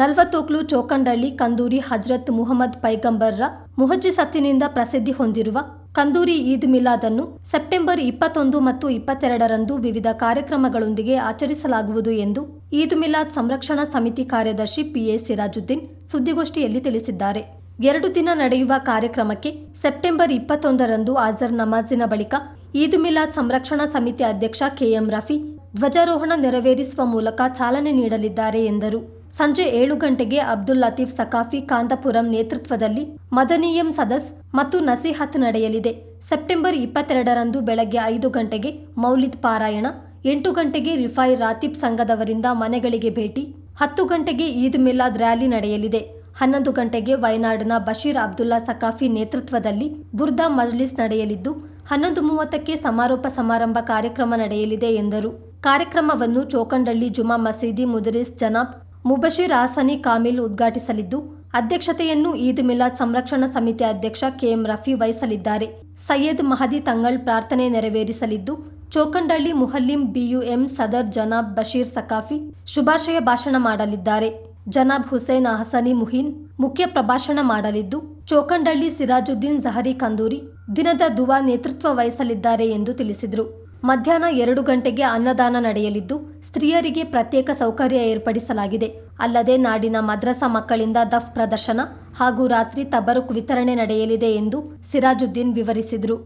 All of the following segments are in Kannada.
ನಲ್ವತ್ತೋಕ್ಲು ಚೋಕಂಡಳ್ಳಿ ಕಂದೂರಿ ಹಜ್ರತ್ ಮುಹಮ್ಮದ್ ಪೈಗಂಬರ್ರ ಮುಹಜ್ಜಿಸತ್ತಿನಿಂದ ಪ್ರಸಿದ್ಧಿ ಹೊಂದಿರುವ ಕಂದೂರಿ ಈದ್ ಮಿಲಾದ್ ಅನ್ನು ಸೆಪ್ಟೆಂಬರ್ ಇಪ್ಪತ್ತೊಂದು ಮತ್ತು ಇಪ್ಪತ್ತೆರಡರಂದು ವಿವಿಧ ಕಾರ್ಯಕ್ರಮಗಳೊಂದಿಗೆ ಆಚರಿಸಲಾಗುವುದು ಎಂದು ಈದ್ ಮಿಲಾದ್ ಸಂರಕ್ಷಣಾ ಸಮಿತಿ ಕಾರ್ಯದರ್ಶಿ ಪಿಎ ಸಿರಾಜುದ್ದೀನ್ ಸುದ್ದಿಗೋಷ್ಠಿಯಲ್ಲಿ ತಿಳಿಸಿದ್ದಾರೆ. ಎರಡು ದಿನ ನಡೆಯುವ ಕಾರ್ಯಕ್ರಮಕ್ಕೆ ಸೆಪ್ಟೆಂಬರ್ ಇಪ್ಪತ್ತೊಂದರಂದು ಆಜರ್ ನಮಾಜಿನ ಬಳಿಕ ಈದ್ ಮಿಲಾದ್ ಸಂರಕ್ಷಣಾ ಸಮಿತಿ ಅಧ್ಯಕ್ಷ ಕೆಎಂ ರಫಿ ಧ್ವಜಾರೋಹಣ ನೆರವೇರಿಸುವ ಮೂಲಕ ಚಾಲನೆ ನೀಡಲಿದ್ದಾರೆ ಎಂದರು. ಸಂಜೆ ಏಳು ಗಂಟೆಗೆ ಅಬ್ದುಲ್ ಲತೀಫ್ ಸಕಾಫಿ ಕಾಂತಪುರಂ ನೇತೃತ್ವದಲ್ಲಿ ಮದನೀಯಂ ಸದಸ್ ಮತ್ತು ನಸಿಹತ್ ನಡೆಯಲಿದೆ. ಸೆಪ್ಟೆಂಬರ್ ಇಪ್ಪತ್ತೆರಡರಂದು ಬೆಳಗ್ಗೆ ಐದು ಗಂಟೆಗೆ ಮೌಲಿದ್ ಪಾರಾಯಣ, ಎಂಟು ಗಂಟೆಗೆ ರಿಫಾಯ್ ರಾತೀಬ್ ಸಂಘದವರಿಂದ ಮನೆಗಳಿಗೆ ಭೇಟಿ, ಹತ್ತು ಗಂಟೆಗೆ ಈದ್ ಮಿಲಾದ್ ರ್ಯಾಲಿ ನಡೆಯಲಿದೆ. ಹನ್ನೊಂದು ಗಂಟೆಗೆ ವಯನಾಡಿನ ಬಶೀರ್ ಅಬ್ದುಲ್ಲಾ ಸಕಾಫಿ ನೇತೃತ್ವದಲ್ಲಿ ಬುರ್ದಾ ಮಜ್ಲಿಸ್ ನಡೆಯಲಿದ್ದು, ಹನ್ನೊಂದು ಮೂವತ್ತಕ್ಕೆ ಸಮಾರೋಪ ಸಮಾರಂಭ ಕಾರ್ಯಕ್ರಮ ನಡೆಯಲಿದೆ ಎಂದರು. ಕಾರ್ಯಕ್ರಮವನ್ನು ಚೋಕಂಡಳ್ಳಿ ಜುಮಾ ಮಸೀದಿ ಮುದರಿಸ್ ಜನಾಬ್ ಮುಬಶೀರ್ ಆಸನಿ ಕಾಮಿಲ್ ಉದ್ಘಾಟಿಸಲಿದ್ದು, ಅಧ್ಯಕ್ಷತೆಯನ್ನು ಈದ್ ಮಿಲಾದ್ ಸಂರಕ್ಷಣಾ ಸಮಿತಿ ಅಧ್ಯಕ್ಷ ಕೆಎಂ ರಫಿ ವಹಿಸಲಿದ್ದಾರೆ. ಸಯ್ಯದ್ ಮಹದಿ ತಂಗಳ್ ಪ್ರಾರ್ಥನೆ ನೆರವೇರಿಸಲಿದ್ದು, ಚೋಕಂಡಳ್ಳಿ ಮುಹಲ್ಲಿಂ ಬಿಯುಎಂ ಸದರ್ ಜನಾಬ್ ಬಶೀರ್ ಸಕಾಫಿ ಶುಭಾಶಯ ಭಾಷಣ ಮಾಡಲಿದ್ದಾರೆ. ಜನಾಬ್ ಹುಸೇನ್ ಅಹಸನಿ ಮುಹಿನ್ ಮುಖ್ಯ ಪ್ರಭಾಷಣ ಮಾಡಲಿದ್ದು, ಚೋಕಂಡಳ್ಳಿ ಸಿರಾಜುದ್ದೀನ್ ಜಹರಿ ಕಂದೂರಿ ದಿನದ ದುವಾ ನೇತೃತ್ವ ವಹಿಸಲಿದ್ದಾರೆ ಎಂದು ತಿಳಿಸಿದರು. ಮಧ್ಯಾಹ್ನ ಎರಡು ಗಂಟೆಗೆ ಅನ್ನದಾನ ನಡೆಯಲಿದ್ದು, ಸ್ತ್ರೀಯರಿಗೆ ಪ್ರತ್ಯೇಕ ಸೌಕರ್ಯ ಏರ್ಪಡಿಸಲಾಗಿದೆ. ಅಲ್ಲದೆ ನಾಡಿನ ಮದ್ರಸಾ ಮಕ್ಕಳಿಂದ ದಫ್ ಪ್ರದರ್ಶನ ಹಾಗೂ ರಾತ್ರಿ ತಬರುಕ್ ವಿತರಣೆ ನಡೆಯಲಿದೆ ಎಂದು ಸಿರಾಜುದ್ದೀನ್ ವಿವರಿಸಿದರು.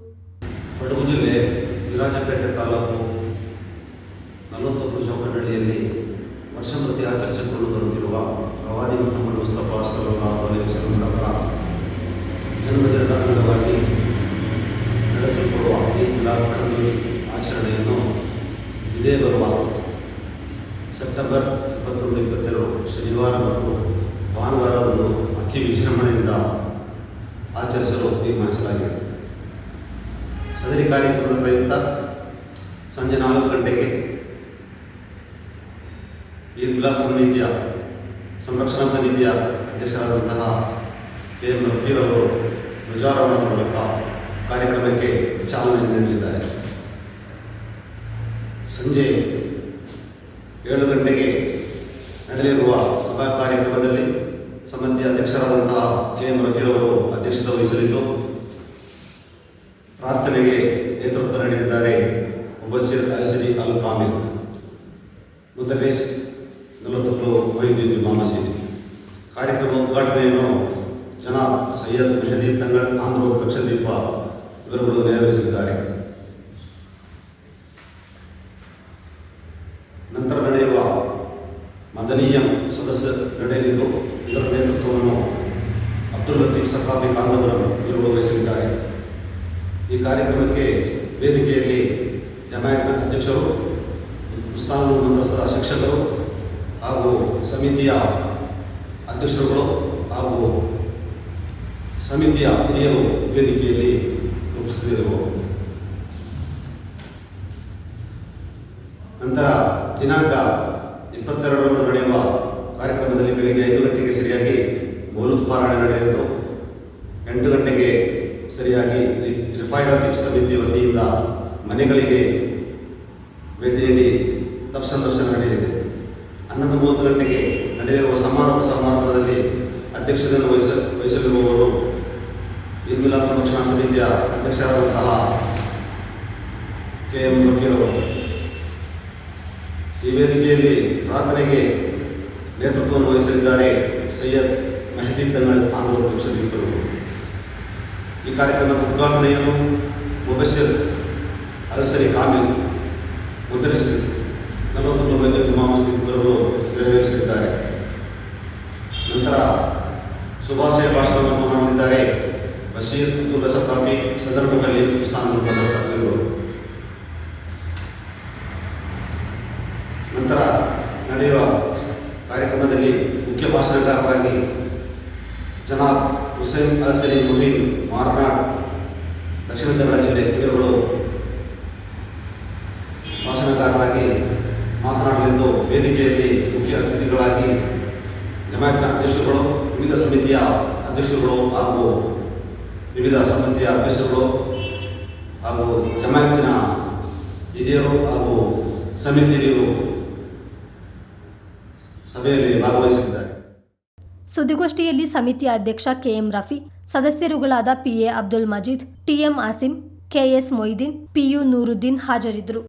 ಜನ್ಮದಿನದ ಅಂಗವಾಗಿ ನಡೆಸಲ್ಪಡುವ ಈ ಮಿಲಾದ್ ಕಂದೂರಿ ಆಚರಣೆಯನ್ನು ಇದೇ ಬರುವ ಸೆಪ್ಟೆಂಬರ್ ಇಪ್ಪತ್ತೊಂದು, ಇಪ್ಪತ್ತೆರಡು ಶನಿವಾರ ಮತ್ತು ಭಾನುವಾರವನ್ನು ಅತಿ ವಿಜೃಂಭಣೆಯಿಂದ ಆಚರಿಸಲು ತೀರ್ಮಾನಿಸಲಾಗಿದೆ. ಸದರಿ ಕಾರ್ಯಕ್ರಮದ ಪ್ರಯುಕ್ತ ಸಂಜೆ ನಾಲ್ಕು ಗಂಟೆಗೆ ಈದ್ ಮಿಲಾದ್ ಸಮಿತಿಯ, ಸಂರಕ್ಷಣಾ ಸಮಿತಿಯ ಅಧ್ಯಕ್ಷರಾದಂತಹ ಕೆ ಎಂ ರಫೀರ್ ಅವರು ಧ್ವಜಾರೋಹಣದ ಮೂಲಕ ಕಾರ್ಯಕ್ರಮಕ್ಕೆ ಚಾಲನೆ ನೀಡಲಿದ್ದಾರೆ. ಸಂಜೆ ಏಳು ಗಂಟೆಗೆ ನಡೆಯಲಿರುವ ಸಭಾ ಕಾರ್ಯಕ್ರಮದಲ್ಲಿ ಸಮಿತಿ ಅಧ್ಯಕ್ಷರಾದಂತಹ ಕೆ ಎಂ ರಫೀರ್ ಅವರು ಅಧ್ಯಕ್ಷತೆ ವಹಿಸಲಿದ್ದು, ಪ್ರಾರ್ಥನೆಗೆ ನೇತೃತ್ವ ನೀಡಿದ್ದಾರೆ ಮುಬಸ್ಸಿರ್ ಅಸಿರಿ ಅಲ್ ಕಾಮಿಲ್ ಮುದ್ದಲೇಸ್ ನಲವತ್ತೊಂದು ವೈದ್ಯುತ್ ಮಾಮಸಿ ಕಾರ್ಯಕ್ರಮ ಉದ್ಘಾಟನೆಯನ್ನು ಜನಾಬ್ ಸೈಯದ್ ಮೆಹದಿ ತಂಗಳ್ ಆಂಧ್ರ ಲಕ್ಷದ್ವೀಪ ಇವರುಗಳು ನೆರವೇರಿಸಲಿದ್ದಾರೆ ನಂತರ ನಡೆಯುವ ಮದನೀಯ ಸದಸ್ಯ ನಡೆಯಲಿದ್ದು ಇದರ ನೇತೃತ್ವವನ್ನು ಅಬ್ದುಲ್ ಲತೀಫ್ ಸಕಾಫಿ ಕಾಂತಪುರಂ ಇವರು ವಹಿಸಲಿದ್ದಾರೆ ಈ ಕಾರ್ಯಕ್ರಮಕ್ಕೆ ವೇದಿಕೆಯಲ್ಲಿ ಜಮಾಯತ್ನ ಅಧ್ಯಕ್ಷರು ಉಸ್ತಾನು ಮದ್ರಸದ ಶಿಕ್ಷಕರು ಹಾಗೂ ಸಮಿತಿಯ ಅಧ್ಯಕ್ಷರುಗಳು ಹಾಗೂ ಸಮಿತಿಯ ಹಿರಿಯರು ವೇದಿಕೆಯಲ್ಲಿ ರೂಪಿಸಿದರು ನಂತರ ದಿನಾಂಕ ಕಾರ್ಯಕ್ರಮದಲ್ಲಿ ಬೆಳಿಗ್ಗೆ ಐದು ಗಂಟೆಗೆ ಸರಿಯಾಗಿ ಮೌಲುದ್ ಪಾರಾಯಣ ನಡೆಯಿತು ಎಂಟು ಗಂಟೆಗೆ ಸರಿಯಾಗಿ ರಿಫೈನರ್ ಆಫ್ ಸಮಿತಿ ವತಿಯಿಂದ ಮನೆಗಳಿಗೆ ಭೇಟಿ ನೀಡಿ ತಪ್ಪ ಸಂದರ್ಶನ ನಡೆಯಲಿದೆ. ಹನ್ನೊಂದು ಮೂವತ್ತು ಗಂಟೆಗೆ ನಡೆಯಲಿರುವ ಸಮಾರೋಪ ಸಮಾರಂಭದಲ್ಲಿ ಅಧ್ಯಕ್ಷತೆಯನ್ನು ವಹಿಸ, ವಹಿಸಲಿರುವವರು ಮಿಲಾದ್ ಸಂರಕ್ಷಣಾ ಸಮಿತಿಯ ಅಧ್ಯಕ್ಷರಾದಂತಹ ಕೆ ಎಂ ರಫೀರ್ ಅವರು ಈ ವೇದಿಕೆಯಲ್ಲಿ ಪ್ರಾರ್ಥನೆಗೆ ನೇತೃತ್ವವನ್ನು ವಹಿಸಲಿದ್ದಾರೆ ಸೈಯದ್ ಮೆಹದಿ ಆಂಧ್ರ ಲಕ್ಷದ್ವೀಪರು ಈ ಕಾರ್ಯಕ್ರಮದ ಉದ್ಘಾಟನೆಯನ್ನು ಮುಬಶಿರ್ ಅರಸರಿ ಕಾಮಿಲ್ ಮುದ್ರಿಸಿ ನಲವತ್ತೊಂದು ಮಂದಿ ಮಸೀದಿಗಳು ನೆರವೇರಿಸಿದ್ದಾರೆ. ನಂತರ ಶುಭಾಶಯ ಭಾಷಣವನ್ನು ಮಾಡಲಿದ್ದಾರೆ ಬಶೀರ್ ಅಬ್ದುಲ್ ಸಫಾಫಿ ಸದರ್ ಮುಖಲ್ಲಿ ಉಸ್ತಾನ್ ಮದರಸರು ನಂತರ ನಡೆಯುವ ಕಾರ್ಯಕ್ರಮದಲ್ಲಿ ಮುಖ್ಯ ಭಾಷಣಕಾರರಾಗಿ ಜನಾಬ್ ಹುಸೇನ್ ಅಹಸರಿ ಮುಬೀನ್ ಮಾರ್ನಾಡ್ ದಕ್ಷಿಣ ಕನ್ನಡ ಜಿಲ್ಲೆ ಇವರುಗಳು ಭಾಷಣಕಾರರಾಗಿ ಮಾತನಾಡಲೆಂದು ವೇದಿಕೆಯಲ್ಲಿ ಮುಖ್ಯ ಅತಿಥಿಗಳಾಗಿ ಜಮಾಯತ್ನ ಅಧ್ಯಕ್ಷರುಗಳು, ವಿವಿಧ ಸಮಿತಿಯ ಅಧ್ಯಕ್ಷರುಗಳು ಹಾಗೂ ವಿವಿಧ ಸಮಿತಿಯ ಅಧ್ಯಕ್ಷರುಗಳು ಹಾಗೂ ಜಮಾಯತಿನ ಹಿರಿಯರು ಹಾಗೂ ಸಮಿತಿ ಸುದ್ದಿಗೋಷ್ಠಿಯಲ್ಲಿ ಸಮಿತಿಯ ಅಧ್ಯಕ್ಷ KM Rafi, ಸದಸ್ಯರುಗಳಾದ PA Abdul Majeed, TM Asim, KS Moideen, PU Nooruddin ಹಾಜರಿದ್ದರು.